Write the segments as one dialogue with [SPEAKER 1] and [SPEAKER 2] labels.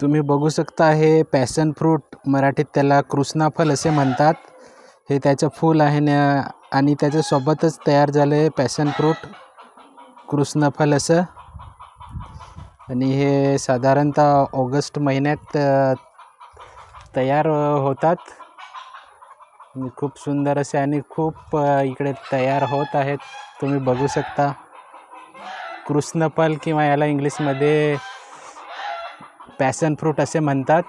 [SPEAKER 1] तुम्ही बघू शकता हे पॅशन फ्रूट मराठीत त्याला कृष्णाफल असे म्हणतात. हे त्याचं फूल आहे न आणि त्याच्यासोबतच तयार झालं आहे पॅशन फ्रूट कृष्णफल असं. आणि हे साधारणतः ऑगस्ट महिन्यात तयार होतात. खूप सुंदर असे आणि खूप इकडे तयार होत आहेत. तुम्ही बघू शकता. कृष्णफल किंवा याला इंग्लिशमध्ये पॅशन फ्रूट असे म्हणतात.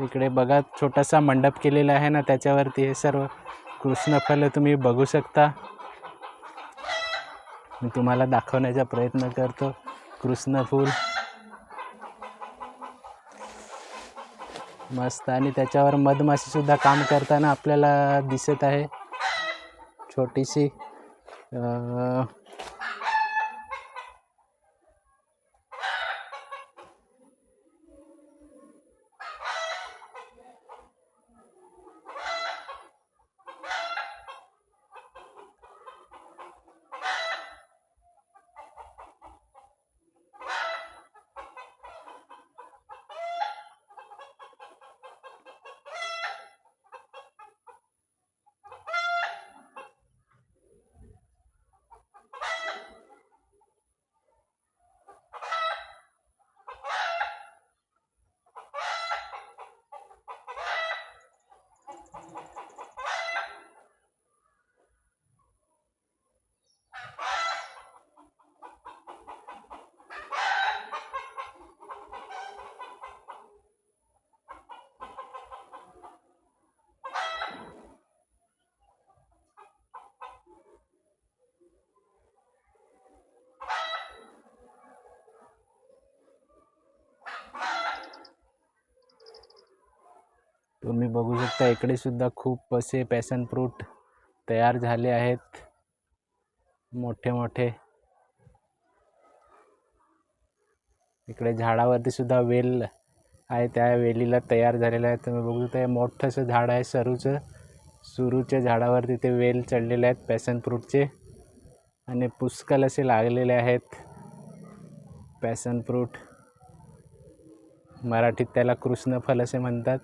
[SPEAKER 1] इकडे बघा छोटासा मंडप केलेला आहे ना त्याच्यावरती हे सर्व कृष्णफल तुम्ही बघू शकता. मी तुम्हाला दाखवण्याचा प्रयत्न करतो. कृष्णफूल मस्त. आणि त्याच्यावर मधमाशीसुद्धा काम करताना आपल्याला दिसत आहे. छोटीशी तुम्ही बघू शकता इकडे सुद्धा खूप असे पॅशन फ्रूट तयार झाले आहेत. मोठे मोठे. इकडे झाडावरती सुद्धा वेल आहे त्या वेलीला तयार झालेलं आहे. तुम्ही बघू शकता हे मोठंसं झाड आहे सरूचं सुरूच्या झाडावरती ते वेल चढलेले आहेत पॅशन फ्रूटचे आणि पुष्कळ असे लागलेले आहेत पॅशन फ्रूट मराठीत त्याला कृष्णफल असे म्हणतात.